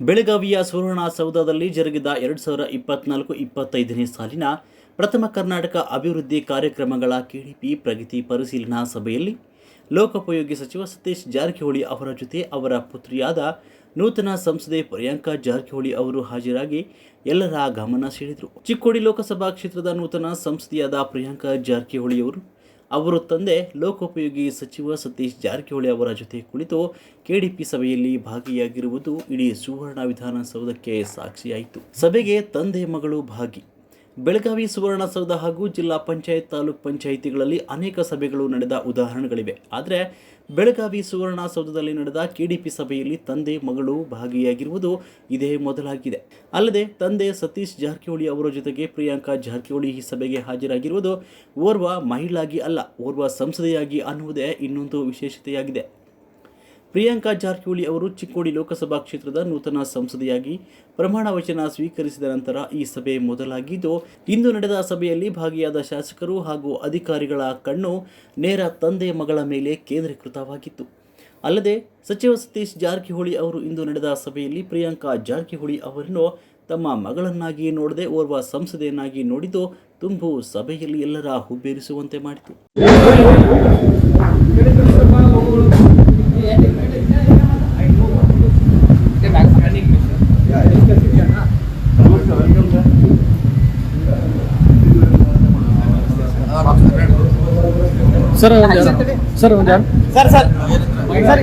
ಬೆಳಗಾವಿಯ ಸುವರ್ಣಸೌಧದಲ್ಲಿ ಜರುಗಿದ ಎರಡು ಸಾವಿರ ಇಪ್ಪತ್ನಾಲ್ಕು ಇಪ್ಪತ್ತೈದನೇ ಸಾಲಿನ ಪ್ರಥಮ ಕರ್ನಾಟಕ ಅಭಿವೃದ್ಧಿ ಕಾರ್ಯಕ್ರಮಗಳ ಕೆಡಿಪಿ ಪ್ರಗತಿ ಪರಿಶೀಲನಾ ಸಭೆಯಲ್ಲಿ ಲೋಕೋಪಯೋಗಿ ಸಚಿವ ಸತೀಶ್ ಜಾರಕಿಹೊಳಿ ಅವರ ಜೊತೆ ಅವರ ಪುತ್ರಿಯಾದ ನೂತನ ಸಂಸದೆ ಪ್ರಿಯಾಂಕಾ ಜಾರಕಿಹೊಳಿ ಅವರು ಹಾಜರಾಗಿ ಎಲ್ಲರ ಗಮನ ಸೆಳೆದರು. ಚಿಕ್ಕೋಡಿ ಲೋಕಸಭಾ ಕ್ಷೇತ್ರದ ನೂತನ ಸಂಸದೆಯಾದ ಪ್ರಿಯಾಂಕಾ ಜಾರಕಿಹೊಳಿಯವರು ಅವರು ತಂದೆ, ಲೋಕೋಪಯೋಗಿ ಸಚಿವ ಸತೀಶ್ ಜಾರಕಿಹೊಳಿ ಅವರ ಜೊತೆ ಕುಳಿತು ಕೆಡಿಪಿ ಸಭೆಯಲ್ಲಿ ಭಾಗಿಯಾಗಿರುವುದು ಇಡೀ ಸುವರ್ಣ ವಿಧಾನಸೌಧಕ್ಕೆ ಸಾಕ್ಷಿಯಾಯಿತು. ಸಭೆಗೆ ತಂದೆ ಮಗಳು ಭಾಗಿ ಬೆಳಗಾವಿ ಸುವರ್ಣಸೌಧ ಹಾಗೂ ಜಿಲ್ಲಾ ಪಂಚಾಯತ್ ತಾಲೂಕ್ ಪಂಚಾಯಿತಿಗಳಲ್ಲಿ ಅನೇಕ ಸಭೆಗಳು ನಡೆದ ಉದಾಹರಣೆಗಳಿವೆ. ಆದರೆ ಬೆಳಗಾವಿ ಸುವರ್ಣಸೌಧದಲ್ಲಿ ನಡೆದ ಕೆಡಿಪಿ ಸಭೆಯಲ್ಲಿ ತಂದೆ, ಮಗಳು ಭಾಗಿಯಾಗಿರುವುದು ಇದೇ ಮೊದಲಾಗಿದೆ. ಅಲ್ಲದೆ ತಂದೆ ಸತೀಶ್ ಜಾರಕಿಹೊಳಿ ಅವರ ಜೊತೆಗೆ ಪ್ರಿಯಾಂಕಾ ಜಾರಕಿಹೊಳಿ ಈ ಸಭೆಗೆ ಹಾಜರಾಗಿರುವುದು ಓರ್ವ ಮಹಿಳಾಗಿ ಅಲ್ಲ, ಓರ್ವ ಸಂಸದೆಯಾಗಿ ಅನ್ನುವುದೇ ಇನ್ನೊಂದು ವಿಶೇಷತೆಯಾಗಿದೆ. ಪ್ರಿಯಾಂಕಾ ಜಾರಕಿಹೊಳಿ ಅವರು ಚಿಕ್ಕೋಡಿ ಲೋಕಸಭಾ ಕ್ಷೇತ್ರದ ನೂತನ ಸಂಸದೆಯಾಗಿ ಪ್ರಮಾಣ ವಚನ ಸ್ವೀಕರಿಸಿದ ನಂತರ ಈ ಸಭೆ ಮೊದಲಾಗಿದ್ದು, ಇಂದು ನಡೆದ ಸಭೆಯಲ್ಲಿ ಭಾಗಿಯಾದ ಶಾಸಕರು ಹಾಗೂ ಅಧಿಕಾರಿಗಳ ಕಣ್ಣು ನೇರ ತಂದೆ ಮಗಳ ಮೇಲೆ ಕೇಂದ್ರೀಕೃತವಾಗಿತ್ತು. ಅಲ್ಲದೆ, ಸಚಿವ ಸತೀಶ್ ಜಾರಕಿಹೊಳಿ ಅವರು ಇಂದು ನಡೆದ ಸಭೆಯಲ್ಲಿ ಪ್ರಿಯಾಂಕಾ ಜಾರಕಿಹೊಳಿ ಅವರನ್ನು ತಮ್ಮ ಮಗಳನ್ನಾಗಿ ನೋಡದೆ ಓರ್ವ ಸಂಸದೆಯನ್ನಾಗಿ ನೋಡಿದ್ದು, ತುಂಬು ಸಭೆಯಲ್ಲಿ ಎಲ್ಲರ ಹುಬ್ಬೇರಿಸುವಂತೆ ಮಾಡಿತು. ಸರ್ ಒಂದು ಸರ್ ಒಂದು ಸರ್ ಸರ್ ಸರ್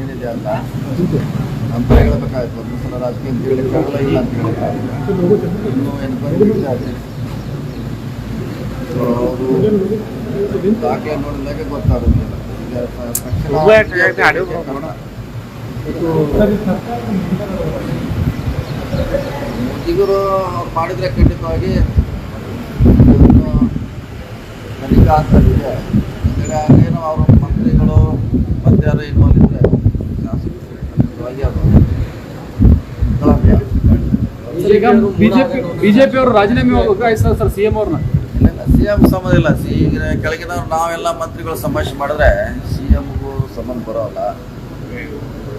ಏನಿದೆ ಅಂತ ಅಂತ ಹೇಳ್ಬೇಕಾಯ್ತು ಒಂದು ಸಲ ರಾಜಕೀಯ ಅಂತ ಹೇಳಿಕ್ಕಾಗಲ್ಲ ಇಲ್ಲ ಅಂತ ಹೇಳಿಕ್ಕಾಗಲ್ಲ ಇನ್ನೂ ಸೊ ಅವರು ದಾಖಲೆ ನೋಡಿದಾಗ ಗೊತ್ತಾಗುತ್ತೆ ಈಗ ತ- ತಕ್ಷಣ ಕಾರಣ ಮೋದಿಗರು ಅವ್ರು ಮಾಡಿದ್ರೆ ಖಂಡಿತವಾಗಿ ಇದನ್ನು ತನಿಖಾ ಆಗ್ತದೆ ಅಂದರೆ ಹಾಗೇನೋ ಅವರು ಮಂತ್ರಿಗಳು ಮತ್ತೆ ಯಾರು ಇನ್ವಾಲ್ವ್ ಇದ್ರೆ ಶಾಸಕರು ಖಂಡಿತವಾಗಿ ಅದು ಗಲಾಟೆ ಆಗುತ್ತೆ. ಸರ್ ಈಗ ಬಿಜೆಪಿ ಬಿಜೆಪಿ ಅವರು ರಾಜೀನಾಮೆ ಒಗ್ಗಾಯಿಸ್ತಾರೆ ಸರ್ ಸಿಎಂ ಅವ್ರನ್ನ ಇಲ್ಲ ಇಲ್ಲ ಸಿ ಎಂ ಸಂಬಂಧ ಇಲ್ಲ. ಸಿ ಕೆಳಗಿನವ್ರು ನಾವೆಲ್ಲ ಮಂತ್ರಿಗಳು ಸಂಭಾಷಣೆ ಮಾಡಿದ್ರೆ ಸಿ ಎಮ್ಗೂ ಸಂಬಂಧ ಬರೋಲ್ಲ.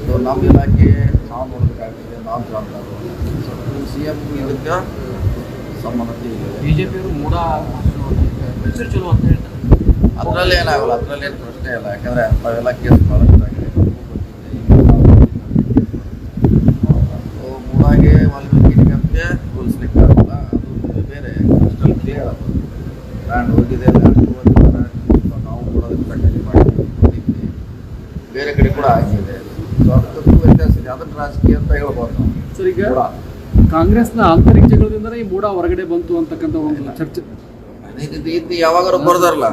ಸೊ ನಮ್ಮ ಇಲಾಖೆ ನಾವು ನೋಡಬೇಕಾಗ್ತದೆ ನಾವು ಜವಾಬ್ದಾರರು ಸಿ ಎಂ ಇದಕ್ಕೆ ಸಂಬಂಧತೆ ಬಿಜೆಪಿಯವರು ಮೂಡ ಅದರಲ್ಲಿ ಏನಾಗಲ್ಲ ಅದರಲ್ಲಿ ಏನು ಪ್ರಶ್ನೆ ಇಲ್ಲ. ಯಾಕಂದ್ರೆ ನಾವೆಲ್ಲ ಕೇಸ್ ಭಾಳಷ್ಟಾಗಿದೆ ಲ್ಯಾಂಡ್ ಹೋಗಿದೆ ನಾವು ಕೂಡ ಕಂಟಿನ್ಯೂ ಮಾಡಿದ್ವಿ ಬೇರೆ ಕಡೆ ಕೂಡ ಆಗಿದೆ ಸೊ ಅದಕ್ಕೂ ವ್ಯತ್ಯಾಸ ಇದೆ ಅದನ್ನು ರಾಜಕೀಯ ಅಂತ ಹೇಳ್ಬೋದು ನಾವು. ಸರ್ ಈಗ ಕಾಂಗ್ರೆಸ್ನ ಆಂತರಿಕ ಜಗಳದಿಂದ ಈ ಮೂಡ ಹೊರಗಡೆ ಬಂತು ಅಂತಕ್ಕಂಥ ಒಂದು ಚರ್ಚೆ. ಇದು ಇದು ಯಾವಾಗಾರು ಬರ್ದಾರಲ್ಲ?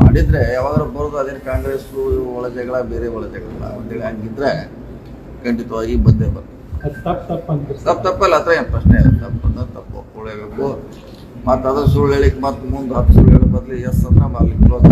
ಮಾಡಿದ್ರೆ ಯಾವಾಗಾರು ಬರೋದು ಅದೇನು ಕಾಂಗ್ರೆಸ್ ಒಳ ಜಗಳ ಬೇರೆ ಒಳ ಜಗಳ ಅಂತೇಳಿ ಹಂಗಿದ್ರೆ ಖಂಡಿತವಾಗಿ ಬಂದೇ ಬರ್ತದೆ. ತಪ್ಪು ತಪ್ಪಲ್ಲ ಹತ್ರ ಏನು ಪ್ರಶ್ನೆ ಇಲ್ಲ. ತಪ್ಪು ಅಂದ್ರೆ ತಪ್ಪು. ಒಪ್ಕೊಳ್ಳೇಬೇಕು ಮತ್ತು ಅದ್ರ ಸುಳ್ಳು ಹೇಳಿಕ್ ಮತ್ತೆ ಮುಂದೆ ಹತ್ತು ಸುಳ್ಳು ಹೇಳೋ ಬದಲು ಎಸ್ ಅಂದ್ರೆ ಅಲ್ಲಿ ಕ್ಲೋಸ್